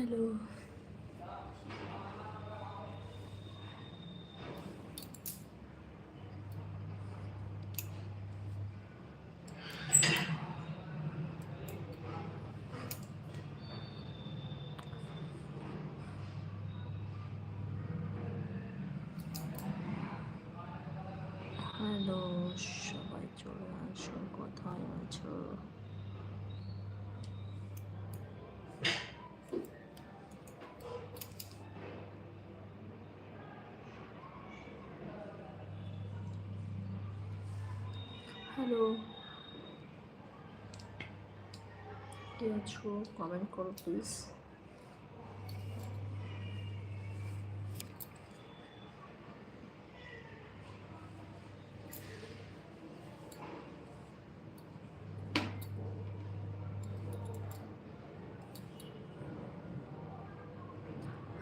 Hello hello সবাই চলে আসো কোথায় আছো হ্যালো কে আছো কমেন্ট করো please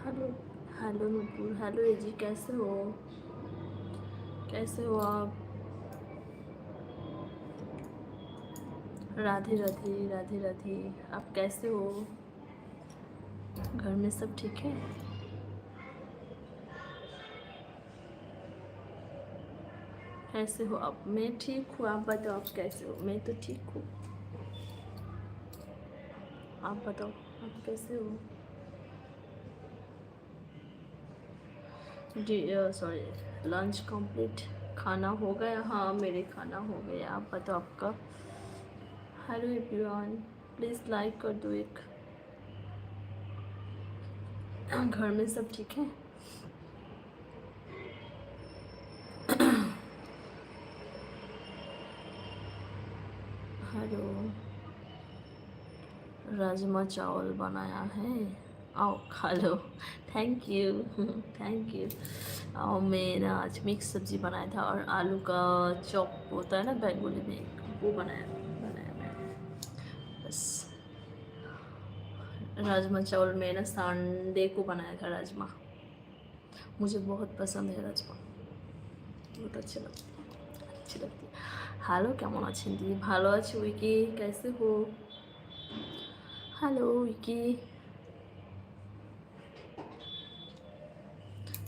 hello hello Nupur hello एजी कैसे हो कैसे हो आप राधे राधे राधे राधे। आप कैसे हो? घर में सब ठीक है? कैसे हो आप मैं ठीक हूँ। आप बताओ, आप कैसे हो? मैं तो ठीक हूँ। आप बताओ, आप कैसे हो? जी सॉरी लंच कंप्लीट खाना हो गया? हाँ मेरे खाना हो गया। आप बताओ, आपका? हेलो एवरीवन प्लीज़ लाइक कर दो एक। घर में सब ठीक है? हेलो राजमा चावल बनाया है। आओ, खा लो। थैंक यू थैंक यू और मैं ना आज मिक्स सब्ज़ी बनाया था और आलू का चॉप होता है ना, बेंगोली में, वो बनाया बनाया राजमा चावल मैं ना संडे को बनाया था राजमा मुझे बहुत पसंद है राजमा बहुत अच्छा लगता अच्छी लगती है হ্যালো কেমন আছেন দিদি ভালো আছি উইকি कैसे हो হ্যালো উইকি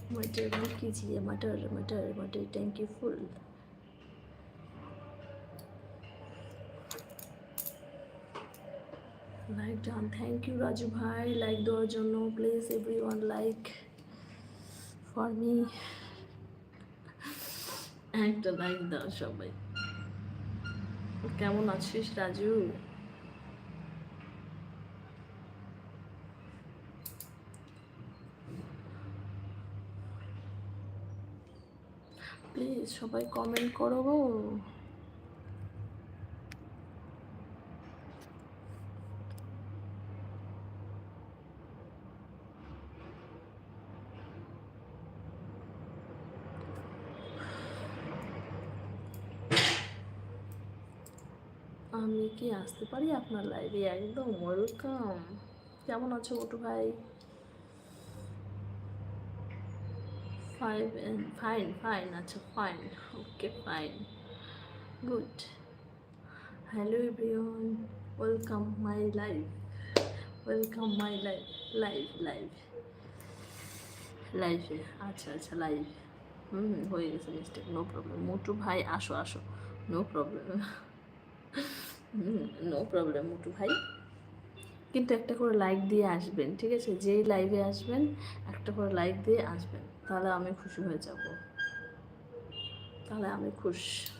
मटर बंद कीजिए मटर मटर मटर टैंकी full like done thank you Raju ভাই লাইক দেওয়ার জন্য please every one like for me একটা লাইক দাও সবাই। কেমন আছিস, রাজু? প্লিজ সবাই কমেন্ট করো গো। আমি কি আসতে পারি আপনার লাইভে একদম ওয়েলকাম কেমন আছো ওটু ভাই? ফাইভ ফাইন ফাইন আচ্ছা fine okay fine good hello everyone welcome my live welcome my live live live লাইভে আচ্ছা আচ্ছা লাইভ হুম, হয়ে গেছে মিস্টেক নো প্রবলেম মোটু ভাই, আসো আসো no problem no problem Motu ভাই। কিন্তু একটা করে লাইক দিয়ে আসবেন, ঠিক আছে? যেই লাইভে আসবেন, একটা করে লাইক দিয়ে আসবেন। তাহলে আমি খুশি হয়ে যাব। তাহলে আমি খুশ।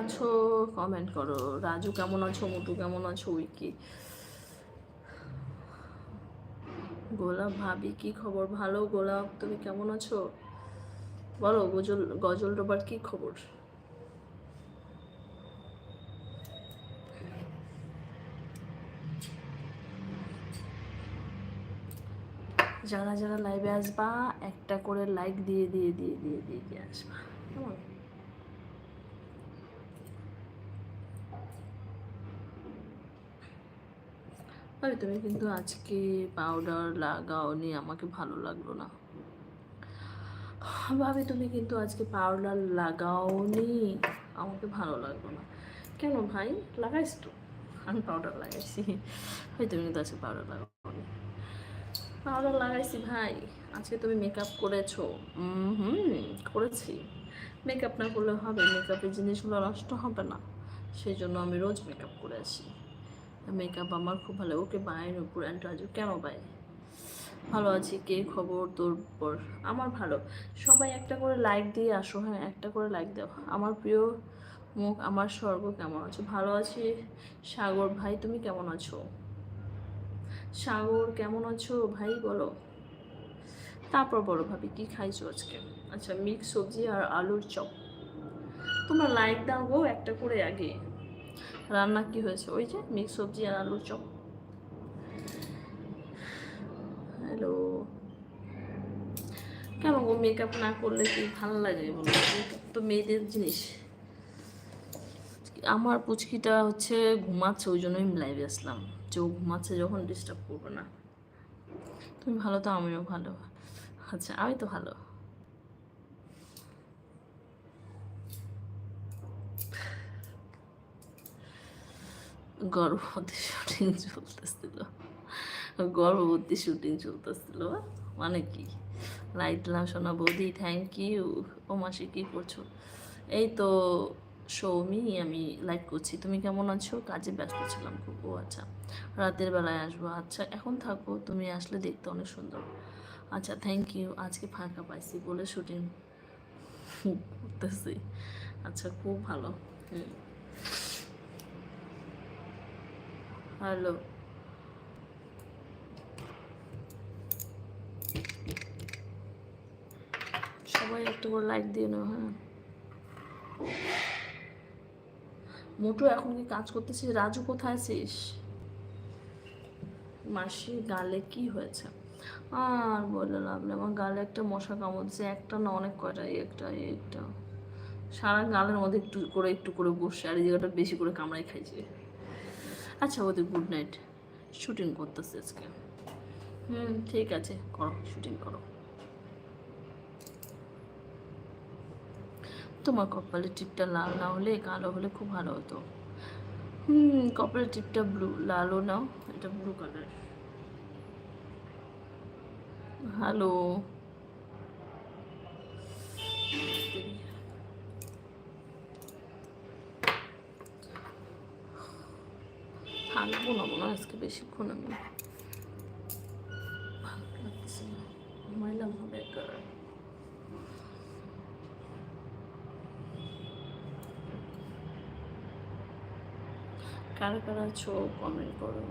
আছো? কমেন্ট করো। রাজু কেমন আছো? মোটু কেমন আছো? উইকি? গোলাপ, ভাবি কি খবর? ভালো, গোলাপ, তুমি কেমন আছো? বলো, গজল গজল ডোবার কি খবর? যারা যারা লাইভে আসবা, একটা করে লাইক দিয়ে দিয়ে দিয়ে দিয়ে দিয়ে দিয়ে আসবা। কেমন? আরে তুমি কিন্তু আজকে পাউডার লাগাওনি আমাকে ভালো লাগল না। ভাবি, তুমি কিন্তু আজকে পাউডার লাগাওনি আমাকে ভালো লাগল না। কেন ভাই? লাগাইস তো। আমি পাউডার লাগাইছি। ভাই, তুমি কিন্তু আজকে পাউডার লাগাওনি পাউডার লাগাইছি ভাই। আজকে তুমি মেকআপ করেছ। হুম করেছি। মেকআপ না করলে হবে মেকআপের জিনিসগুলো নষ্ট হবে না। সেই জন্য আমি রোজ মেকআপ করে আসি। মেকআপ আমার খুব ভালো, ওকে বাইরের উপর অ্যান্ড রাজু, কেন বাই? ভালো আছি, কে খবর তোর পর আমার ভালো। সবাই একটা করে লাইক দিয়ে আসো হ্যাঁ একটা করে লাইক দাও। আমার প্রিয় মুখ, আমার স্বর্গ কেমন আছো? ভালো আছি? সাগর, ভাই, তুমি কেমন আছো? সাগর, কেমন আছো? ভাই, বলো। তারপর বলো ভাবি, কি খাইছো আজকে? আচ্ছা মিক্স সবজি আর আলুর চপ। তোমরা লাইক দাও গো একটা করে আগে। রান্না কি হয়েছে? ওই যে মিক্স সবজি আর আলুর চপ। হ্যালো কেন গো মেকআপ না করলে কি ভালো লাগে বলো? মেকআপ তো মেয়েদের জিনিস। আমার পুচকিটা হচ্ছে ঘুমাচ্ছে, ওই জন্যই লাইভে আসলাম। যে ও ঘুমাচ্ছে যখন ডিস্টার্ব করবে না। তুমি ভালো তো, আমিও ভালো। আচ্ছা আমি তো ভালো। গর্ভবতী শুটিং চলতেছিল। গর্ভবতী শুটিং চলতেছিল মানে কি? লাইট দিলাম সোনা বৌদি থ্যাংক ইউ ও মাসি, কী করছ? এই তো সৌমি, আমি লাইক করছি। তুমি কেমন আছো? কাজে ব্যস্ত ছিলাম খুব। ও আচ্ছা রাতের বেলায় আসব। আচ্ছা এখন থাকো। তুমি আসলে দেখতে অনেক সুন্দর। আচ্ছা থ্যাংক ইউ আজকে ফাঁকা পাইছি বলে শুটিং করতেছি। আচ্ছা খুব ভালো। হুম। হ্যালো সবাই একটু করে লাইক দিয়ে নাও হ্যাঁ। মোটু এখন কি কাজ করতেছিস রাজু কোথায় আছিস? মাসি গালে কি হয়েছে? আর বলে লাভ নেই, আমার গালে একটা মশা কামড়ছে একটা না অনেক কয়টা, একটা একটা। সারা গালের মধ্যে একটু করে একটু করে বসে, আর এই জায়গাটা বেশি করে কামড়াই খাইছে। আচ্ছা ওদের গুড নাইট শুটিং করতেছে আজকে। হুম, ঠিক আছে, করো শুটিং করো। তোমার কপালের টিপটা লাল না হলে, কালো হলে খুব ভালো হতো। হুম কপালের টিপটা ব্লু লালও নাও, এটা ব্লু কালার হ্যালো থাকব না মনে আজকে বেশিক্ষণ আমি ভালো লাগছে না। ঘুমাইলাম হবে একা কারা কারা আছো কমেন্ট করো।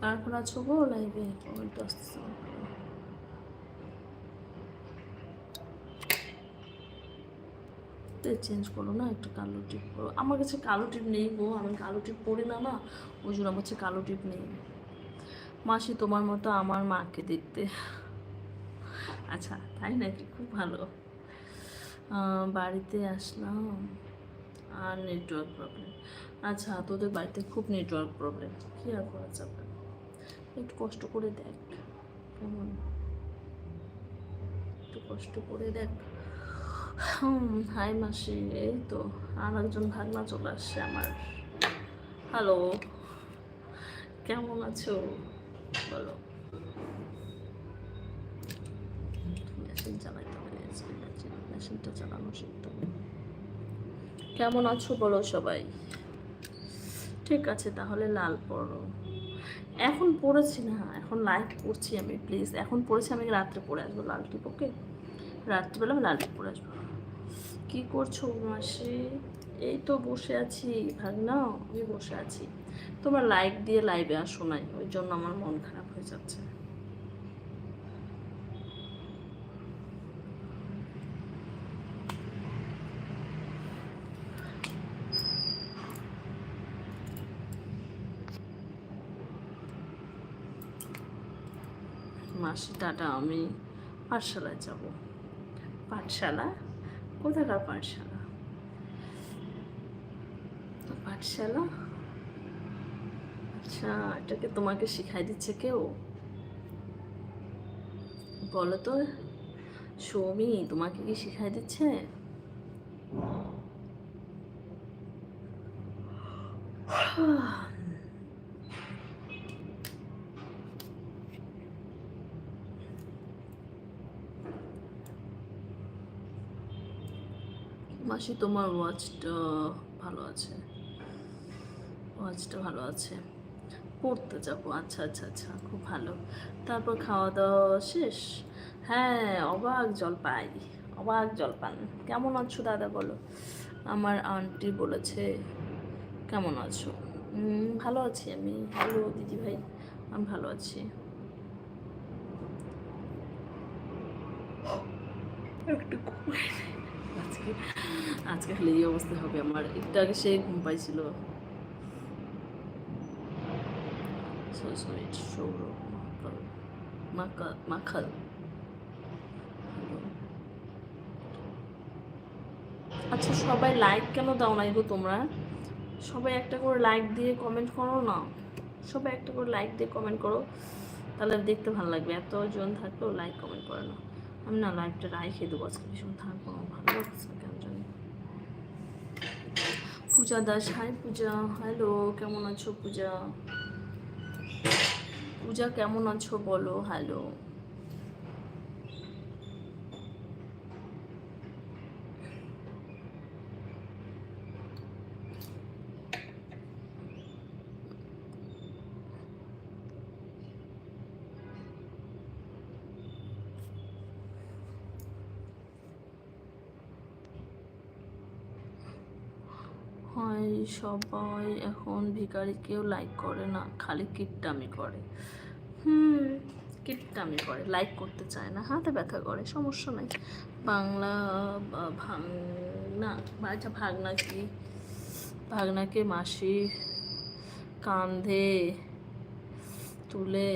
কারা কারা আছো গো লাইভে কমেন্ট আসতেছে না। চেঞ্জ করো না, একটু কালো টিপ করো আমার কাছে কালো টিপ নেই গো, আমি কালো টিপ পরি না না। ওই জন্য আমার কাছে কালো টিপ নেই। মাসি, তোমার মতো আমার মাকে দেখতে। আচ্ছা তাই নাকি? খুব ভালো। বাড়িতে আসলাম। আর নেটওয়ার্ক প্রবলেম আচ্ছা তোদের বাড়িতে খুব নেটওয়ার্ক প্রবলেম কী আর করা যাবে? একটু কষ্ট করে দেখ। কেমন? একটু কষ্ট করে দেখ। হাই মাসি, এই তো আর একজন ভাগনা চলে আসছে আমার। হ্যালো কেমন আছো? বলো। মেশিন চালাইতে হবে মেশিনটা চালানো শিখতে কেমন আছো বলো সবাই? ঠিক আছে, তাহলে লাল পরো এখন পড়েছি না, এখন লাইট পড়ছি আমি প্লিজ এখন পড়েছি আমি রাত্রে পরে আসব, লাল টিপ ওকে রাত্রিবেলা আমি লাল টিপ পরে আসব। কী করছ মাসি? এই তো বসে আছি, ভাগনা, আমি বসে আছি। তোমার লাইক দিয়ে লাইভে আসো নাই, ওই জন্য আমার মন খারাপ হয়ে যাচ্ছে। মাসি, টাটা, আমি পাঠশালায় যাব। পাঠশালা? কোথাকার পাঠশালা? পাঠশালা? আচ্ছা এটাকে তোমাকে শিখাই দিচ্ছে কেউ? বলো তো, সৌমি, তোমাকে কি শিখাই দিচ্ছে? মাসি তোমার ওয়াচটা ভালো আছে। ওয়াচটা ভালো আছে। পড়তে যাব। আচ্ছা আচ্ছা আচ্ছা খুব ভালো। তারপর খাওয়া দাওয়া শেষ? হ্যাঁ অবাক জল জলপাই, অবাক জল জলপান। কেমন আছো দাদা বলো? আমার আন্টি বলেছে, কেমন আছো? ভালো আছি আমি। হ্যালো দিদি ভাই আমি ভালো আছি। একটু। আজকে আজকে এই অবস্থা হবে আমার। একটু আগে সে ঘুম পাইছিল। মাখাল। আচ্ছা সবাই লাইক কেন দাও নাই গো তোমরা? সবাই একটা করে লাইক দিয়ে কমেন্ট করো না? সবাই একটা করে লাইক দিয়ে কমেন্ট করো। তাহলে দেখতে ভালো লাগবে। এতজন থাকলেও লাইক কমেন্ট করে না। আমি না লাইকটা রাইখে দেবো আজকে, ভীষণ থাকব। পূজা দাস হাই পূজা হ্যালো কেমন আছো পূজা? পূজা কেমন আছো বলো হ্যালো হয় সবাই এখন ভিখারি কেউ লাইক করে না, খালি কিপটামি করে। হুম কিপটামি করে লাইক করতে চায় না, হাতে ব্যথা করে, সমস্যা নাই। বাংলা, বা আচ্ছা ভাগনা কি? ভাগনাকে মাসি কান্ধে তুলে,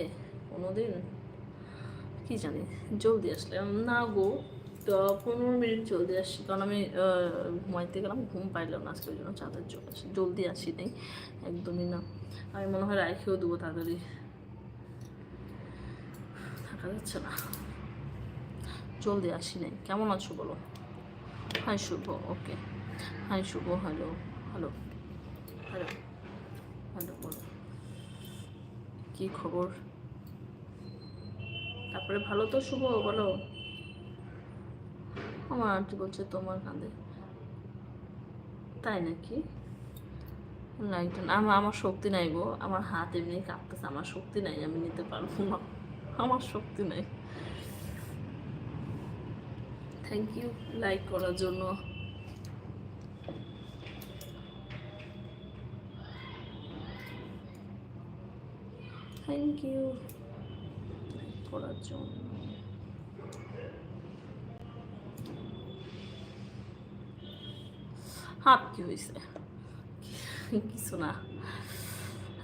কোনোদিন? কি জানি, জলদি আসলে, না গো। তো পনেরো মিনিট জলদি আসছি, কারণ আমি ঘুমাইতে গেলাম, ঘুম পাইলাম আজকে, ওই জন্য চাঁদের চলে আসি, জলদি আসি নেই, একদমই না। আমি মনে হয় রাইখেও দেবো তাড়াতাড়ি। থাকা যাচ্ছে না। জলদি আসি নাই। কেমন আছো বলো? Hi Shubho, okay. Hi Shubho, hello hello hello hello, বলো। কী খবর? তারপরে ভালো তো শুভ, বলো? আমার আন্টি বলছে, তোমার কাঁধে। তাই নাকি? লাইকটা আমার আমার শক্তি নাই গো। আমার হাত এমনি কাঁপতেছে, আমার শক্তি নাই, আমি নিতে পারব না। আমার শক্তি নাই। থ্যাংক ইউ লাইক করার জন্য। থ্যাংক ইউ করার জন্য। হাত কি হয়েছে কিছু না।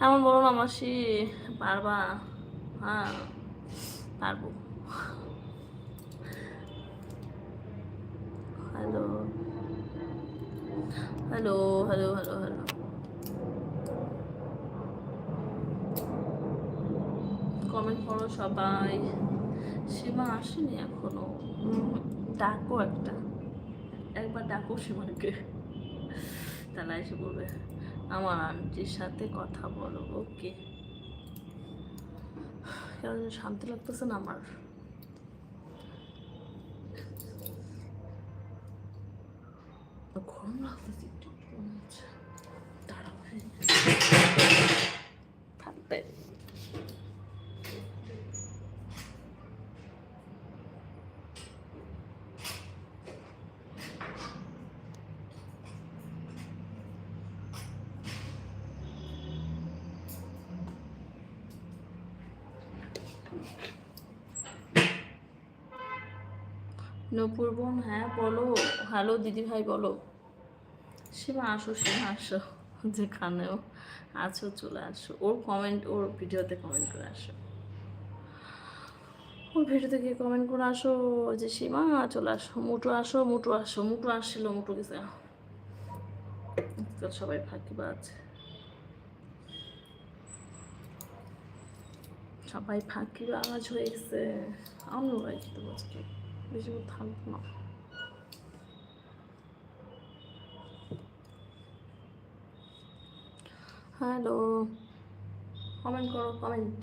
এমন বলো না মাসি, পারবা? হ্যাঁ পারব। Hello. Hello hello hello hello. Comment করো সবাই। সীমা আসেনি এখনও। ডাকো একটা। একবার ডাকো সীমাকে। তাহলে এসে বলবে, আমার আন্টির সাথে কথা বলো, ওকে? কেন শান্তি লাগতেছে না আমার। গরম লাগতেছে, একটু দাঁড়াবে মনে নপুর বোন হ্যাঁ বলো। হ্যালো দিদি ভাই বলো। সীমা আসো সীমা আসো। যেখানেও আছো, চলে আসো। ওর কমেন্ট ওর ভিডিওতে কমেন্ট করে আসো। ওর ভিডিওতে গিয়ে কমেন্ট করে আসো যে সীমা চলে আসো। মুটু আসো মুটু আসো। মুটু আসছিল মুটু গেছে। আজকাল সবাই ফাঁকিবাজ। সবাই আওয়াজ হয়ে গেছে। গাই খেতে বসছি। বেশিক্ষণ থাকব না হ্যালো কমেন্ট করো কমেন্ট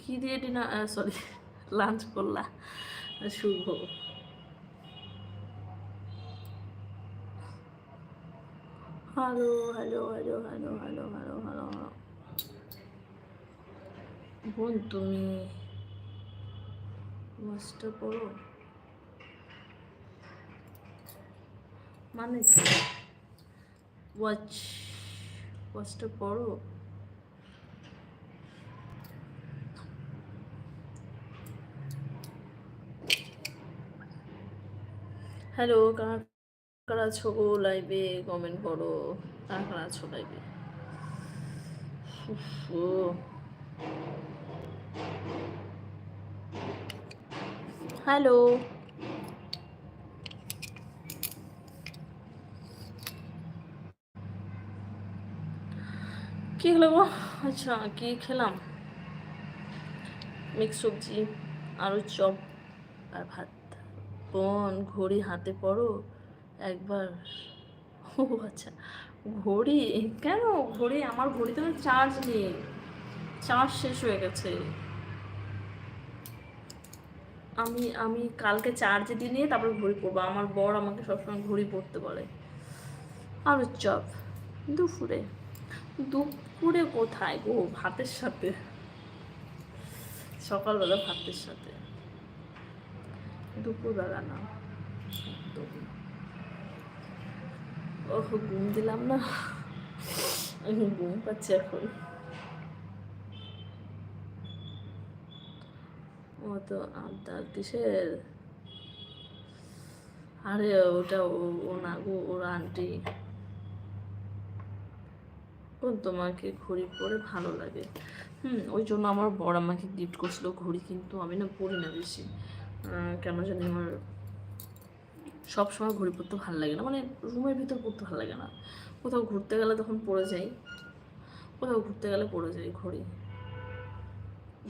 কি দিয়ে ডিনার সরি লাঞ্চ করলা? Shubho. Hello hello hello hello hello hello hello বোন তুমি। মাস্টার পড়ো মানে ওয়াচ ওয়াচটা পড়ো হ্যালো কার, কারা আছো গো লাইভে কমেন্ট করো। কার, কারা আছো লাইভে ও। হ্যালো। কি হলো গো? আচ্ছা কি খেলাম? মিক্স সবজি, আলুর চপ আর ভাত। বোন, ঘড়ি হাতে পড়ো। একবার, ও আচ্ছা ঘড়ি? কেন? ঘড়ি, আমার ঘড়িতে চার্জ নেই। চার্জ শেষ হয়ে গেছে। আমি আমি কালকে চার্জে দিয়ে নিয়ে তারপরে ঘড়ি পরবো। আমার বর আমাকে সবসময় ঘড়ি পরতে বলে। আলুর চপ। দুপুরে। দুপুরে কোথায় গো? ভাতের সাথে। সকালবেলা ভাতের সাথে। দুপুরবেলা না। ওহ, ঘুম দিলাম না। ঘুম পাচ্ছি এখন। ও তো আবদার কিসের? আরে ওটা ও না গো, ওর আন্টি। ও তোমাকে ঘড়ি পরে ভালো লাগে। হুম, ওই জন্য আমার বর আমাকে গিফট করছিল ঘড়ি, কিন্তু আমি না পরি না বেশি। কেন জানি আমার সব সময় ঘড়ি পরতে ভালো লাগে না। মানে রুমের ভিতর পরতে ভালো লাগে না। কোথাও ঘুরতে গেলে তখন পরে যাই। কোথাও ঘুরতে গেলে পরে যাই ঘড়ি।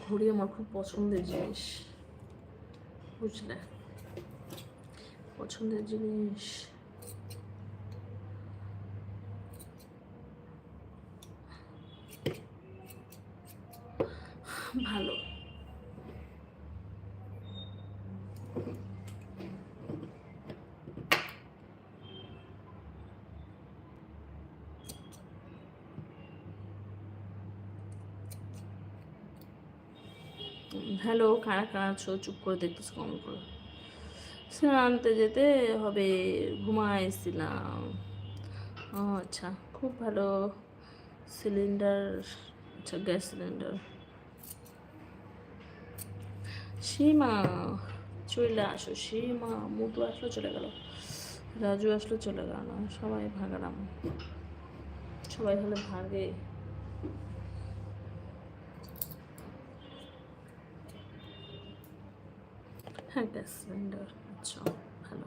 ঘড়ি আমার খুব পছন্দের জিনিস। বুঝলে? পছন্দের জিনিস। ভালো। হ্যালো কারা আছো? চুপ করে দেখতেছো কমেন্ট করে? স্নান আনতে যেতে হবে ঘুমাইছিলাম ও আচ্ছা খুব ভালো। সিলিন্ডার আচ্ছা গ্যাস সিলিন্ডার। সীমা, চলে আসো, সীমা মুটু আসলো, চলে গেল। রাজু আসলো, চলে গেল। সবাই ভাগালাম সবাই হলে ভাগে। হ্যাঁ সিলিন্ডার আচ্ছা ভালো।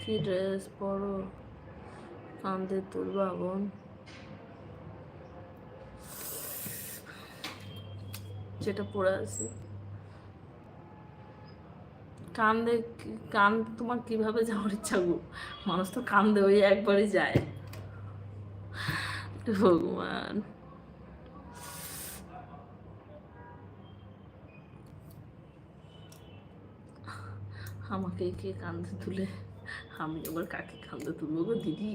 কি ড্রেস যেটা পরে আছি। কান্দে কান তোমার কীভাবে যাওয়ার ইচ্ছা গো? মানুষ তো কান্দে ওই একবারই যায়। ভগবান। আমাকে কে কান্দে তুলে, আমি আবার কাকে কান্দে তুলবো গো দিদি?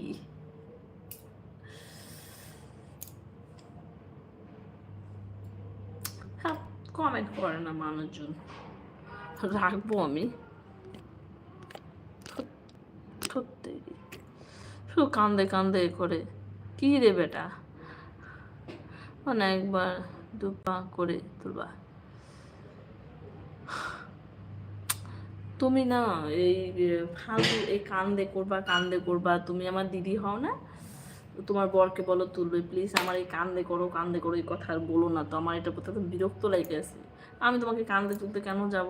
হ্যাঁ কমেন্ট করে না মানুষজন। রাখব আমি। শুধু কান্দে কান্দে করে। কি রে বেটা? মানে একবার দুপা করে তুলবা। তুমি না এই ফালতু এই কান্দে করবা কান্দে করবা। তুমি আমার দিদি হও না? তোমার বরকে বলো তুলবে প্লিজ আমার এই কান্দে করো কান্দে করো, এই কথা আর বলো না তো। আমার এটা প্রত্যেক বিরক্ত লাগে আছে। আমি তোমাকে কান্দে তুলতে কেন যাব?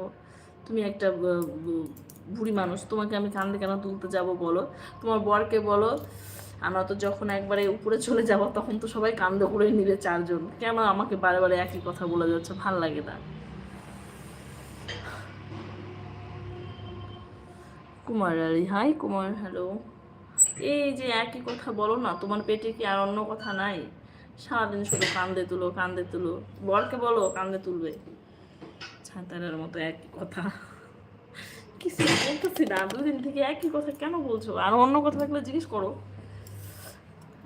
তুমি একটা বুড়ি মানুষ, তোমাকে আমি কান্দে কেন তুলতে যাব বলো? তোমার বরকে বলো, আমরা তো যখন একবারে উপরে চলে যাব, তখন তো সবাই কান্দে করে নিবে চারজন। কেন আমাকে বারে বারে একই কথা বলে যাচ্ছে? ভালো লাগে না। কুমার আলী। হাই কুমার হ্যালো এই যে একই কথা বলো না, তোমার পেটে কি আর অন্য কথা নাই? সারাদিন শুধু কান্দে তুলো কান্দে তুলো। বরকে বলো, কান্দে তুলবে। ছাতারের মতো একই কথা। কিছু বলতেছি না, দুদিন থেকে একই কথা কেন বলছো? আর অন্য কথা থাকলে জিজ্ঞেস করো।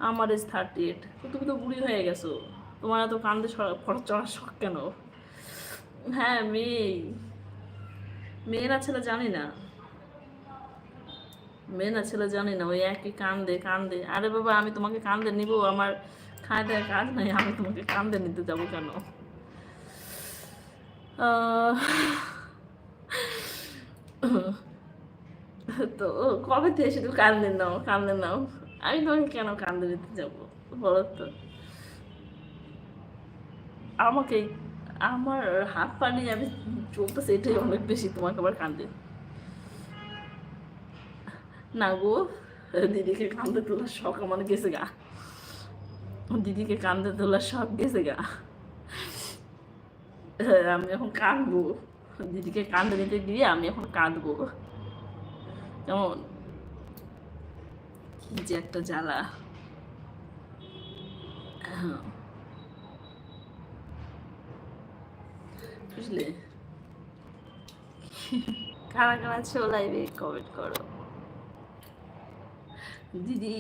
আমার এজ থার্টি এইট তুমি তো বুড়ি হয়ে গেছো। তোমার এত কান্দে চড়ার শখ কেন? হ্যাঁ মেয়ে। মেয়েরা ছেলে জানি না। মেয়ে না ছেলে জানি না, ওই একই কান্দে কান্দে। আরে বাবা, আমি তোমাকে কান্দে নিব, আমার খায় দেয় কাজ নাই, আমি তোমাকে কান্দে নিতে যাব কেন? তো কবে থেকে শুধু কান্দে নাও কান্দে নাও। আমি তোমাকে কেন কান্দে নিতে যাব, বলো তো? আমাকে, আমার হাত পা নিয়ে আমি চলতেছে, এটাই অনেক বেশি তোমাকে আবার কান্দে। না গো, দিদিকে কান্দে তোলার শখ আমার গেছে গা। দিদিকে কান্দে তোলার শখ গেছে গা। আমি এখন কাঁদবো। দিদিকে কান্দে নিতে গিয়ে আমি এখন কাঁদবো। কেমন? কি যে একটা জ্বালা। হ্যাঁ। বুঝলে? কারা কারা লাইভে কমেন্ট করো। দিদি,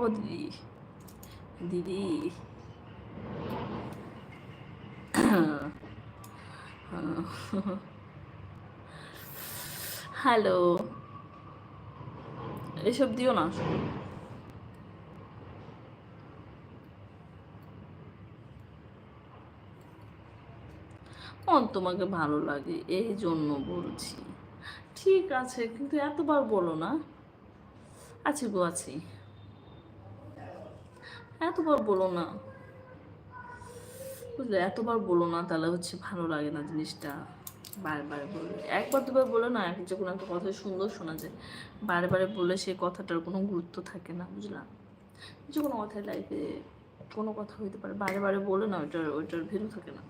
ও দিদি দিদি। হ্যালো, এসব দিও না। অন তোমাকে ভালো লাগে, এই জন্য বলছি। ঠিক আছে, কিন্তু এতবার বলো না। আছি গো আছি। এতবার বলো না। বুঝলে, এতবার বলো না, তাহলে হচ্ছে ভালো লাগে না জিনিসটা। বারবার বললে, একবার দুবার বলে না, এক যখন একটা কথা সুন্দর শোনা যায় বারে বারে বলে সেই কথাটার কোনো গুরুত্ব থাকে না বুঝলাম যে কোনো কথায় লাইফে কোনো কথা হইতে পারে বারে বারে বলে না, ওইটার ওইটার ভ্যালু থাকে না,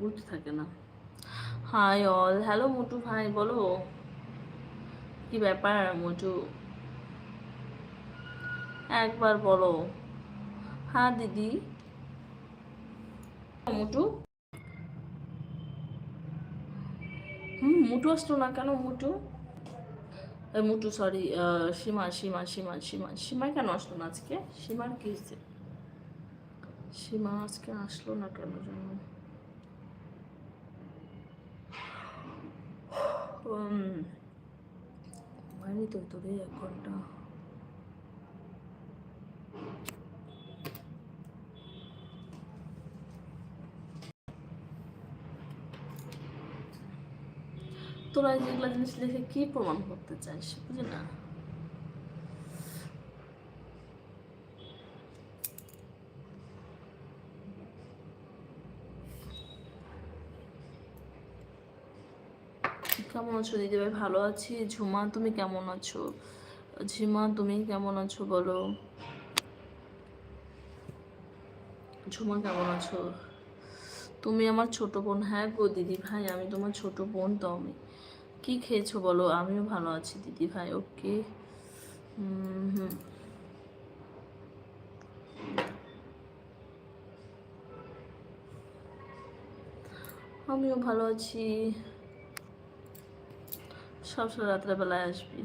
গুরুত্ব থাকে না। হাই অল হ্যালো মোটু ভাই, বলো। কি ব্যাপার মোটু? একবার বলো। হ্যাঁ দিদি। মোটু? হুম, মুটু আসলো না কেন মুটু? মুটু সরি সীমা সীমা সীমা সীমা সীমা কেন আসলো না আজকে? সীমার কি হয়েছে? সীমা আজকে আসলো না কেন জন্য হয়নি তো তোরে এক ঘণ্টা। তোরা যেগুলো জিনিস লিখে কি প্রমাণ করতে চাইস বুঝলি না? কেমন আছো দিদি ভাই? ভালো আছি। ঝুমা, তুমি কেমন আছো? ঝিমা, তুমি কেমন আছো বলো? ঝুমা, কেমন আছো? তুমি আমার ছোট বোন। হ্যাঁ গো দিদি ভাই, আমি তোমার ছোট বোন, তো আমি। কি খেয়েছো বলো? আমিও ভালো আছি, দিদি ভাই, ওকে। হুম। আমিও ভালো আছি। সবসময় রাত্রেবেলায় আসবি।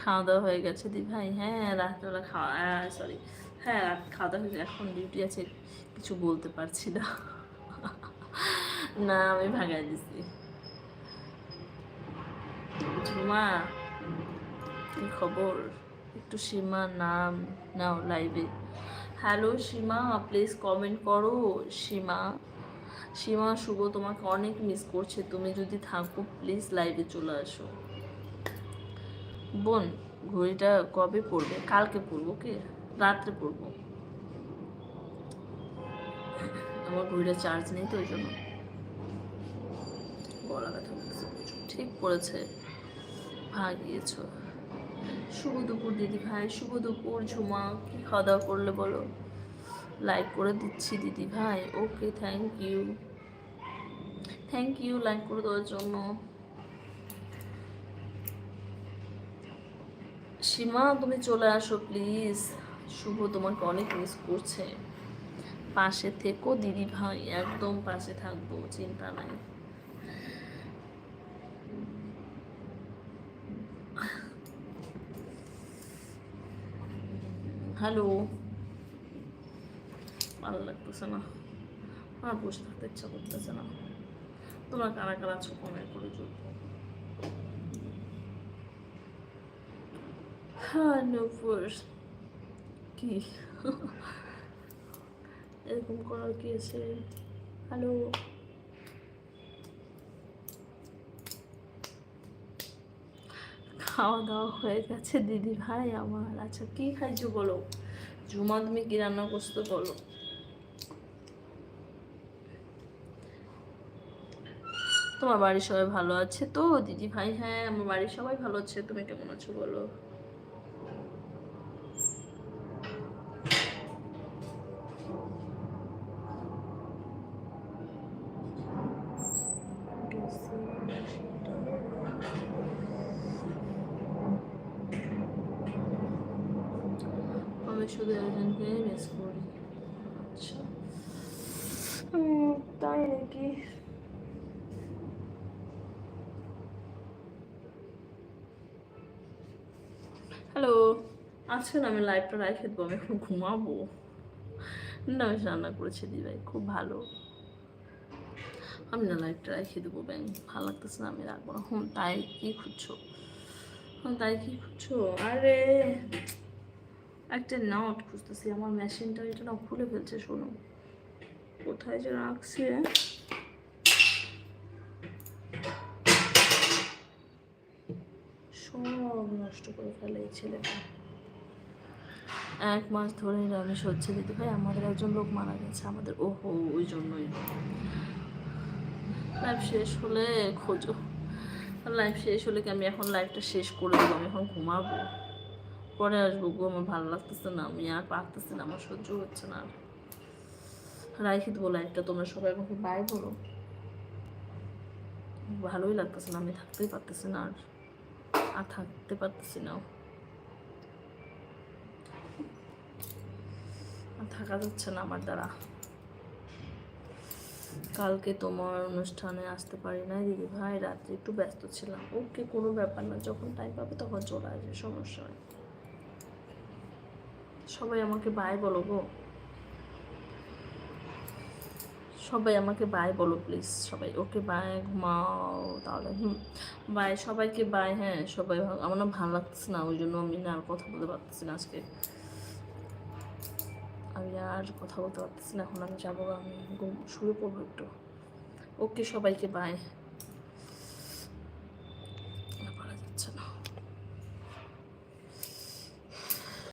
খাওয়া দাওয়া হয়ে গেছে দি ভাই। হ্যাঁ রাত্রেবেলা খাওয়া সরি হ্যাঁ রাত খাওয়া দাওয়া হয়ে গেছে। এখন ডিউটি আছে, কিছু বলতে পারছি না। না, আমি ভাগাই দিছি। ঝুমা কি খবর? একটু সীমা নাম নাও লাইভে। হ্যালো সীমা প্লিজ কমেন্ট করো। সীমা সীমা, শুভ তোমাকে অনেক মিস করছে। তুমি যদি থাকো প্লিজ লাইভে চলে আসো। বোন, ঘড়িটা কবে পড়বে? কালকে পড়ব ওকে রাত্রে পড়ব। আমার ঘড়িটা চার্জ নেই তো, ওই জন্য। গলা ব্যথা ঠিক পড়েছে। ভাগিয়েছ শুভ দুপুর, দিদি ভাই। শুভ দুপুর, ঝুমা। কি খাওয়া দাওয়া করলে বলো? লাইক করে দিচ্ছি, দিদি ভাই। Okay thank you thank you like করে দেওয়ার জন্য। সীমা, তুমি চলে আসো প্লিজ শুভ তোমাকে অনেক মিস করছে। পাশে থেকো, দিদি ভাই। একদম পাশে থাকব, চিন্তা নাই। হ্যালো। ভালো লাগতেছে না। আর বসে থাকতে ইচ্ছা করতেছে না। তোমরা কারা কারা আছো কমেন্ট করে জুড়বো হ্যাঁ নূপুর কি? এরকম করার কি আছে? হ্যালো। খাওয়া দাওয়া হয়ে গেছে। দিদি ভাই, আমার আচ্ছা কি খাইছো বলো? জুমা তুমি কি রান্না করছ বলো? তোমার বাড়ির সবাই ভালো আছে তো? দিদি ভাই হ্যাঁ আমার বাড়ির সবাই ভালো আছে। তুমি কেমন আছো বলো আমি শুধু একজনকে মিস করি আচ্ছা উম, তাই নাকি হ্যালো। আজকে আমি লাইভটা রাখে দেবো, আমি এখন ঘুমাবো। না, আমি রান্না করেছি দি ভাই, খুব ভালো। আমি না লাইভটা রেখে দেবো, ব্যাং, ভালো লাগতেছে না, আমি রাখব না। হুম, তাই কি খুঁজছো? হুম, তাই কি খুঁজছো? আরে, একটা নট খুঁজতেছি, আমার মেশিনটা এটা না খুলে ফেলছে, শোনো। কোথায় যে রাখছি? সব নষ্ট করে ফেলে এই ছেলেটা। এক মাস ধরে নিরামিষ হচ্ছে দিদি ভাই আমাদের একজন লোক মারা গেছে, আমাদের ওহো, ওই জন্যই। লাইফ শেষ হলে খোঁজো। লাইফ শেষ হলে কি আমি এখন লাইফটা শেষ করে দেবো? আমি এখন ঘুমাবো? পরে আসব গো, আমার ভালো লাগতেছে না, আমি আর পারতেছি না, আমার সহ্য হচ্ছে না। আর রাখি দেবো লাইফটা তোমরা সবাই আমাকে বাই বলো। ভালোই লাগতেছে না, আমি থাকতেই পারতেছি না আর। আর থাকতে পারতেছি না। থাকা যাচ্ছে না আমার দ্বারা। কালকে তোমার অনুষ্ঠানে আসতে পারি না দিদি ভাই। রাত্রে একটু ব্যস্ত ছিলাম। ওকে কোনো ব্যাপার না, যখন টাইম পাবে তখন চলে আসবে, সমস্যা সবাই আমাকে বাই বলো গো। সবাই আমাকে বাই বলো প্লিজ সবাই। ওকে বাই ঘুমাও, তাহলে, হুম। বাই সবাইকে বাই হ্যাঁ সবাই আমার না ভালো লাগতেছে না, ওই জন্য আমি না আর কথা বলতে পারতেছি না আজকে। আমি আর কথা বলতে পারতেছি না, এখন আমি যাব, আমি শুরু করব একটু। ওকে, সবাইকে বাই